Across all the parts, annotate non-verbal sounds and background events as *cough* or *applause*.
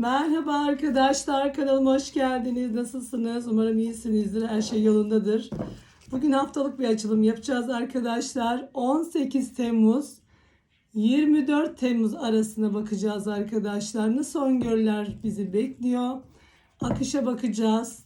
Merhaba arkadaşlar kanalıma hoş geldiniz. Nasılsınız? Umarım iyisinizdir. Her şey yolundadır. Bugün haftalık bir açılım yapacağız arkadaşlar. 18 Temmuz 24 Temmuz arasına bakacağız arkadaşlar. Nasıl öngörüler bizi bekliyor? Akışa bakacağız.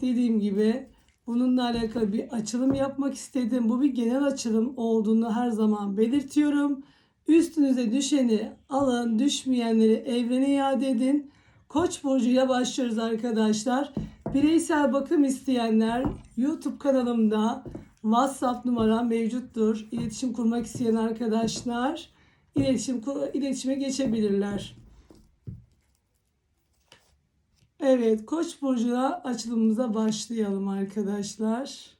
Dediğim gibi bununla alakalı bir açılım yapmak istedim. Bu bir genel açılım olduğunu her zaman belirtiyorum. Üstünüze düşeni alın, düşmeyenleri evrene iade edin. Koç burcuya başlıyoruz arkadaşlar. Bireysel bakım isteyenler YouTube kanalımda WhatsApp numaram mevcuttur. İletişim kurmak isteyen arkadaşlar iletişim iletişime geçebilirler. Evet, Koç burcuna açılımımıza başlayalım arkadaşlar.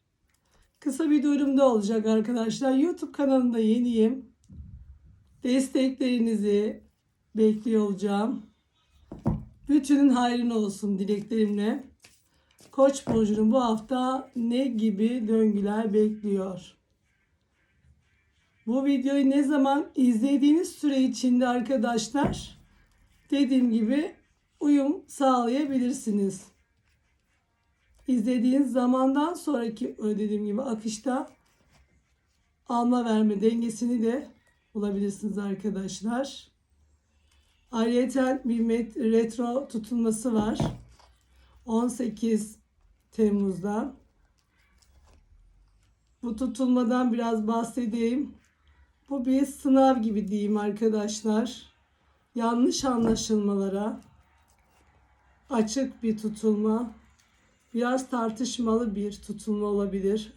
Kısa bir duyurumda olacak arkadaşlar. YouTube kanalımda yeniyim. Desteklerinizi bekliyor olacağım. Bütünün hayrına olsun dileklerimle. Koç burcunun bu hafta ne gibi döngüler bekliyor? Bu videoyu ne zaman izlediğiniz süre içinde arkadaşlar dediğim gibi uyum sağlayabilirsiniz. İzlediğiniz zamandan sonraki dediğim gibi akışta alma verme dengesini de bulabilirsiniz arkadaşlar. Ayrıca bir retro tutulması var. 18 Temmuz'da. Bu tutulmadan biraz bahsedeyim. Bu bir sınav gibi diyeyim arkadaşlar. Yanlış anlaşılmalara açık bir tutulma. Biraz tartışmalı bir tutulma olabilir.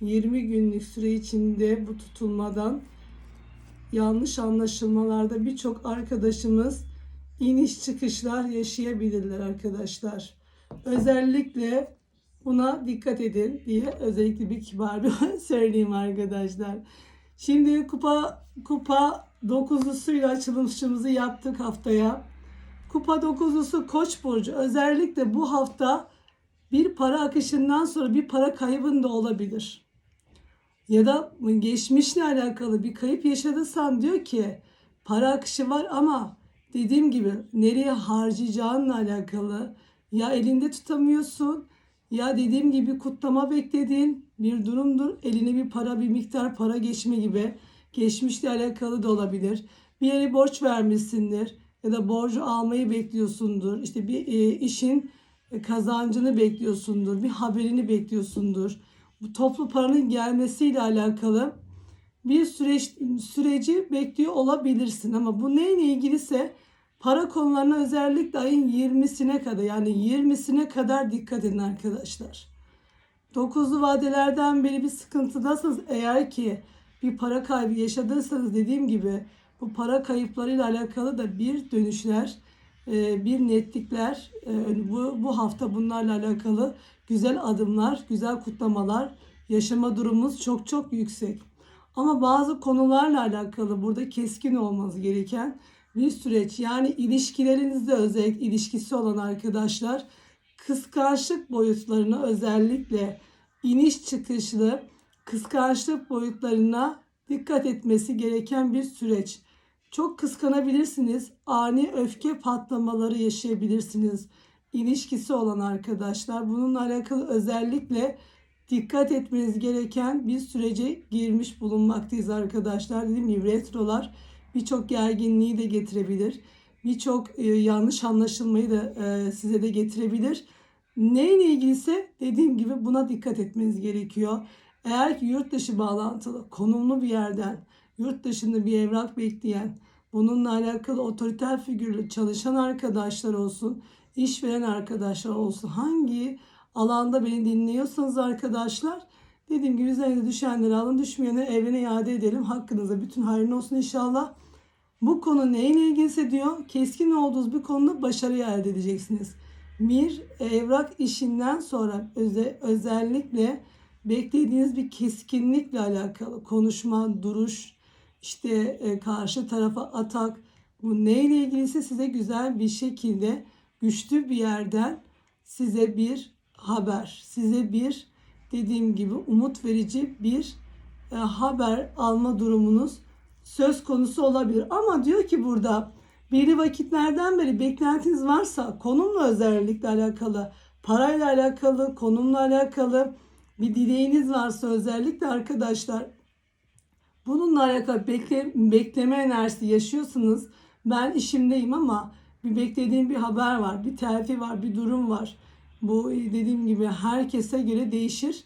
20 günlük süre içinde bu tutulmadan yanlış anlaşılmalarda birçok arkadaşımız iniş çıkışlar yaşayabilirler arkadaşlar. Özellikle buna dikkat edin diye özellikle bir kibar bir *laughs* söyleyeyim arkadaşlar. Şimdi kupa kupa dokuzlusuyla açılışımızı yaptık haftaya. Kupa dokuzlusu Koç burcu özellikle bu hafta bir para akışından sonra bir para kaybın da olabilir ya da geçmişle alakalı bir kayıp yaşadıysan diyor ki para akışı var ama dediğim gibi nereye harcayacağınla alakalı ya elinde tutamıyorsun ya dediğim gibi kutlama beklediğin bir durumdur. Eline bir para bir miktar para geçme gibi geçmişle alakalı da olabilir. Bir yere borç vermişsindir ya da borcu almayı bekliyorsundur. İşte bir e, işin kazancını bekliyorsundur. Bir haberini bekliyorsundur bu toplu paranın gelmesiyle alakalı bir süreç süreci bekliyor olabilirsin ama bu neyle ilgiliyse para konularına özellikle ayın 20'sine kadar yani 20'sine kadar dikkat edin arkadaşlar. Dokuzlu vadelerden beri bir sıkıntıdasınız eğer ki bir para kaybı yaşadıysanız dediğim gibi bu para kayıplarıyla alakalı da bir dönüşler, bir netlikler bu, bu hafta bunlarla alakalı güzel adımlar, güzel kutlamalar yaşama durumumuz çok çok yüksek. Ama bazı konularla alakalı burada keskin olmanız gereken bir süreç. Yani ilişkilerinizde özellikle ilişkisi olan arkadaşlar kıskançlık boyutlarına özellikle iniş çıkışlı kıskançlık boyutlarına dikkat etmesi gereken bir süreç. Çok kıskanabilirsiniz. Ani öfke patlamaları yaşayabilirsiniz ilişkisi olan arkadaşlar. Bununla alakalı özellikle dikkat etmeniz gereken bir sürece girmiş bulunmaktayız arkadaşlar. Dediğim gibi retrolar birçok gerginliği de getirebilir. Birçok e, yanlış anlaşılmayı da e, size de getirebilir. Neyle ilgiliyse dediğim gibi buna dikkat etmeniz gerekiyor. Eğer ki yurt dışı bağlantılı, konumlu bir yerden, yurt dışında bir evrak bekleyen, bununla alakalı otoriter figürlü çalışan arkadaşlar olsun işveren arkadaşlar olsun hangi alanda beni dinliyorsanız arkadaşlar dediğim gibi üzerine düşenleri alın düşmeyeni evrene iade edelim hakkınıza bütün hayrın olsun inşallah. Bu konu neyle ilgilisi diyor keskin olduğunuz bir konuda başarı elde edeceksiniz. Bir evrak işinden sonra öze, özellikle beklediğiniz bir keskinlikle alakalı konuşma, duruş, işte e, karşı tarafa atak bu neyle ilgiliyse size güzel bir şekilde güçlü bir yerden size bir haber, size bir dediğim gibi umut verici bir e, haber alma durumunuz söz konusu olabilir. Ama diyor ki burada belli vakitlerden beri beklentiniz varsa konumla özellikle alakalı, parayla alakalı, konumla alakalı bir dileğiniz varsa özellikle arkadaşlar bununla alakalı bekle, bekleme enerjisi yaşıyorsunuz. Ben işimdeyim ama bir beklediğim bir haber var, bir terfi var, bir durum var. Bu dediğim gibi herkese göre değişir.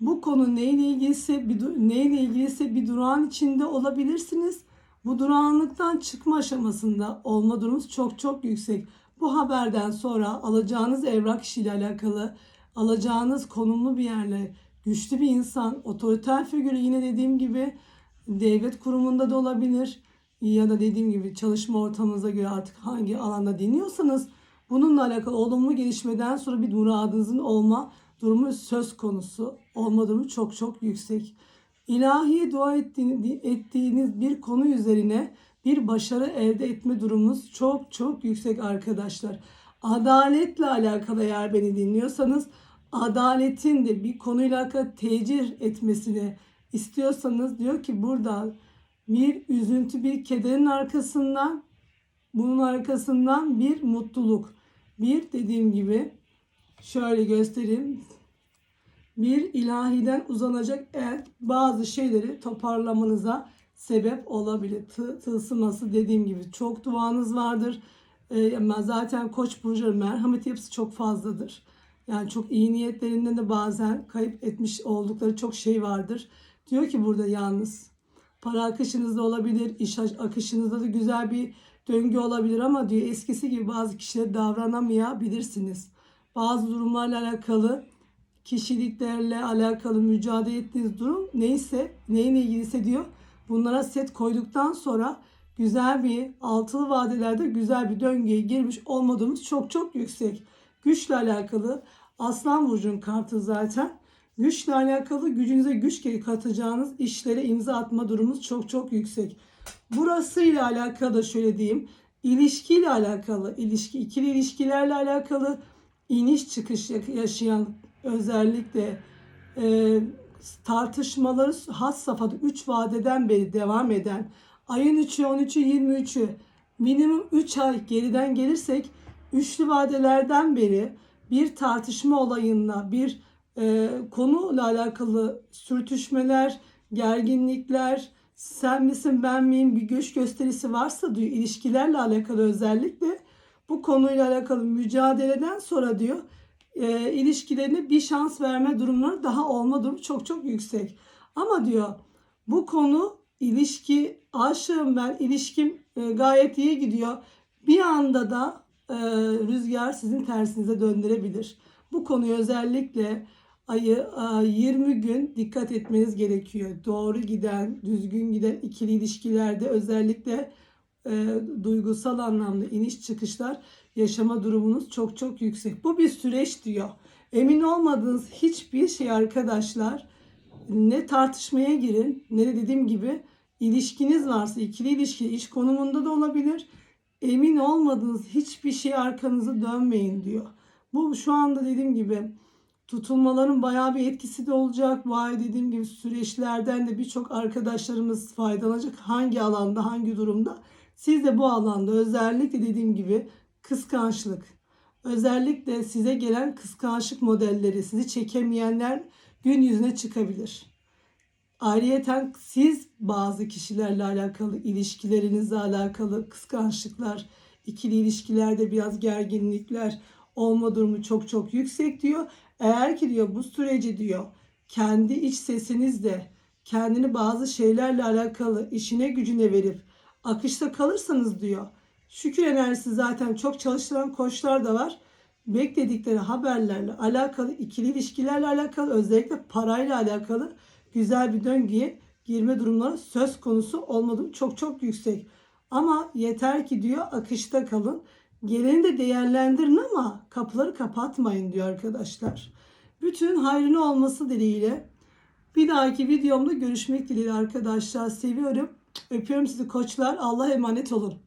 Bu konu neyle ilgiliyse bir neyle ilgiliyse bir durağın içinde olabilirsiniz. Bu durağanlıktan çıkma aşamasında olma durumunuz çok çok yüksek. Bu haberden sonra alacağınız evrak işiyle alakalı, alacağınız konumlu bir yerle, güçlü bir insan, otoriter figürü yine dediğim gibi devlet kurumunda da olabilir ya da dediğim gibi çalışma ortamınıza göre artık hangi alanda dinliyorsanız bununla alakalı olumlu gelişmeden sonra bir muradınızın olma durumu söz konusu. Olma durumu çok çok yüksek. İlahiye dua ettiğiniz bir konu üzerine bir başarı elde etme durumunuz çok çok yüksek arkadaşlar. Adaletle alakalı eğer beni dinliyorsanız adaletin de bir konuyla alakalı tecir etmesini istiyorsanız diyor ki burada bir üzüntü, bir kederin arkasından bunun arkasından bir mutluluk. Bir dediğim gibi şöyle göstereyim. Bir ilahiden uzanacak el bazı şeyleri toparlamanıza sebep olabilir. Tı, tılsıması dediğim gibi çok duanız vardır. Ee, zaten koç burcu merhamet yapısı çok fazladır. Yani çok iyi niyetlerinden de bazen kayıp etmiş oldukları çok şey vardır. Diyor ki burada yalnız para akışınızda olabilir, iş akışınızda da güzel bir döngü olabilir ama diyor eskisi gibi bazı kişiler davranamayabilirsiniz. Bazı durumlarla alakalı kişiliklerle alakalı mücadele ettiğiniz durum neyse, neyle ilgiliyse diyor. Bunlara set koyduktan sonra güzel bir altılı vadelerde güzel bir döngüye girmiş olmadığımız çok çok yüksek. Güçle alakalı Aslan Burcu'nun kartı zaten. Güçle alakalı gücünüze güç katacağınız işlere imza atma durumunuz çok çok yüksek. Burasıyla alakalı da şöyle diyeyim. ilişkiyle alakalı, ilişki, ikili ilişkilerle alakalı iniş çıkış yaşayan özellikle e, tartışmaları has safhada 3 vadeden beri devam eden ayın 3'ü, 13'ü, 23'ü minimum 3 ay geriden gelirsek üçlü vadelerden beri bir tartışma olayında bir e, konuyla alakalı sürtüşmeler, gerginlikler, sen misin ben miyim bir göç gösterisi varsa diyor ilişkilerle alakalı özellikle bu konuyla alakalı mücadeleden sonra diyor e, ilişkilerine bir şans verme durumları daha olma durumu çok çok yüksek. Ama diyor bu konu ilişki aşığım ben ilişkim e, gayet iyi gidiyor. Bir anda da rüzgar sizin tersinize döndürebilir. Bu konuyu özellikle ayı 20 gün dikkat etmeniz gerekiyor. Doğru giden, düzgün giden ikili ilişkilerde özellikle e, duygusal anlamda iniş çıkışlar yaşama durumunuz çok çok yüksek. Bu bir süreç diyor. Emin olmadığınız hiçbir şey arkadaşlar ne tartışmaya girin ne de dediğim gibi ilişkiniz varsa ikili ilişki iş konumunda da olabilir. Emin olmadığınız hiçbir şey arkanızı dönmeyin diyor. Bu şu anda dediğim gibi tutulmaların bayağı bir etkisi de olacak. Bu ay dediğim gibi süreçlerden de birçok arkadaşlarımız faydalanacak. Hangi alanda, hangi durumda? Siz de bu alanda özellikle dediğim gibi kıskançlık, özellikle size gelen kıskançlık modelleri, sizi çekemeyenler gün yüzüne çıkabilir. Ayrıyeten siz bazı kişilerle alakalı, ilişkilerinizle alakalı kıskançlıklar, ikili ilişkilerde biraz gerginlikler olma durumu çok çok yüksek diyor. Eğer ki diyor bu süreci diyor kendi iç sesinizle kendini bazı şeylerle alakalı işine gücüne verip akışta kalırsanız diyor. Şükür enerjisi zaten çok çalıştıran koçlar da var. Bekledikleri haberlerle alakalı, ikili ilişkilerle alakalı, özellikle parayla alakalı güzel bir döngüye girme durumları söz konusu olmadığı çok çok yüksek. Ama yeter ki diyor akışta kalın. Geleni de değerlendirin ama kapıları kapatmayın diyor arkadaşlar. Bütün hayrını olması dileğiyle bir dahaki videomda görüşmek dileğiyle arkadaşlar. Seviyorum. Öpüyorum sizi koçlar. Allah'a emanet olun.